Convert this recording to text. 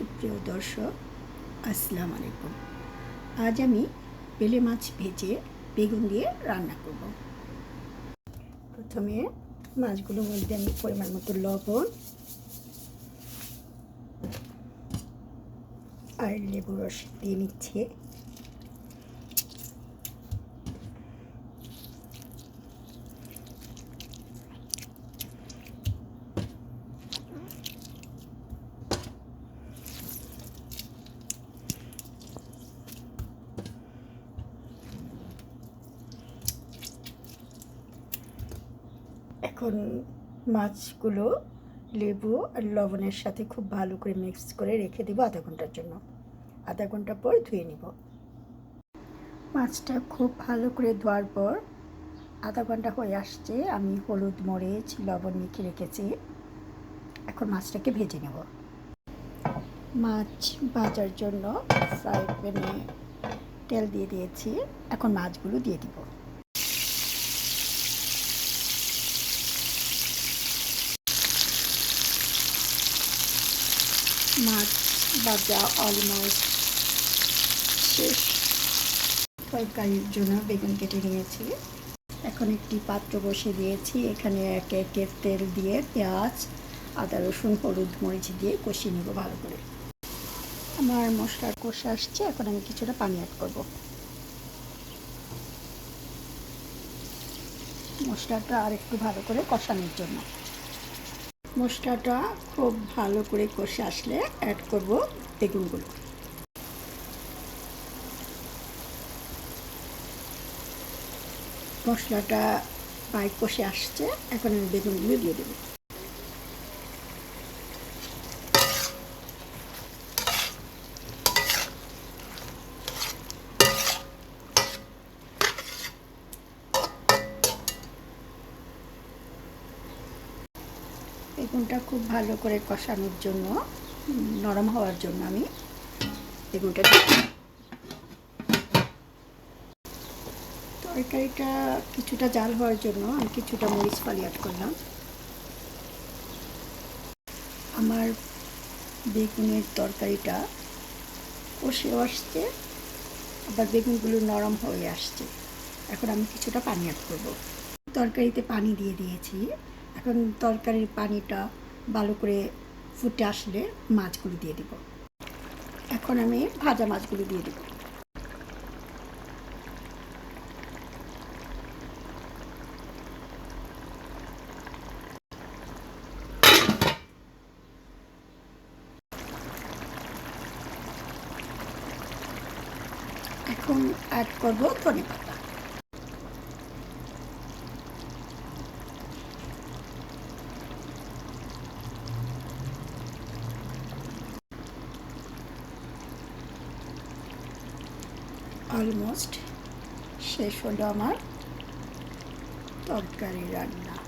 সুপ্রিয় দর্শক, আসসালামু আলাইকুম। আজ আমি বেলে মাছ ভেজে বেগুন দিয়ে রান্না করব। প্রথমে মাছগুলোর মধ্যে আমি পরিমাণ মতো লবণ আর লেবু রস দিয়ে নিচ্ছি এখন মাছগুলো লেবু আর লবণের সাথে খুব ভালো করে মিক্স করে রেখে দেবো আধা ঘণ্টার জন্য। আধা ঘণ্টা পর ধুয়ে নিব। মাছটা খুব ভালো করে ধোয়ার পর আধা ঘণ্টা হয়ে আসছে, আমি হলুদ, মরিচ, লবণ মেখে রেখেছি। এখন মাছটাকে ভেজে নেব। মাছ ভাজার জন্য ফ্রাই প্যানে তেল দিয়ে দিয়েছি। এখন মাছগুলো দিয়ে দিব। মাছ ভাজা অলমোস্ট শেষ। তরকারির জন্য বেগুন কেটে নিয়েছি। এখন একটি পাত্র বসে দিয়েছি। এখানে একে একে তেল দিয়ে পেঁয়াজ, আদা, রসুন, হলুদ, মরিচ দিয়ে কষিয়ে নেব ভালো করে। আমার মশলার কষে আসছে। এখন আমি কিছুটা পানি অ্যাড করব। মশলাটা আর একটু ভালো করে কষানোর জন্য। মশলাটা খুব ভালো করে কষে আসলে অ্যাড করব বেগুনগুলো মশলাটা প্রায় কষে আসছে, এখন আমি বেগুনগুলো দিয়ে দেবো। বেগুনটা খুব ভালো করে কষানোর জন্য নরম হওয়ার জন্য আমি বেগুনটা তরকারিটা কিছুটা জাল হওয়ার জন্য আমি কিছুটা মরিচ ফালি অ্যাড করলাম। আমার বেগুনের তরকারিটা কষেও আসছে, আবার বেগুনগুলো নরম হয়ে আসছে। এখন আমি কিছুটা পানি অ্যাড করব। তরকারিতে পানি দিয়ে দিয়েছি। এখন তরকারির পানিটা ভালো করে ফুটে আসলে মাছগুলো দিয়ে দিব। এখন আমি ভাজা মাছগুলো দিয়ে দিব। এখন অ্যাড করব ধনে পাতা। অলমোস্ট শেষ হলো আমার তরকারি রান্না।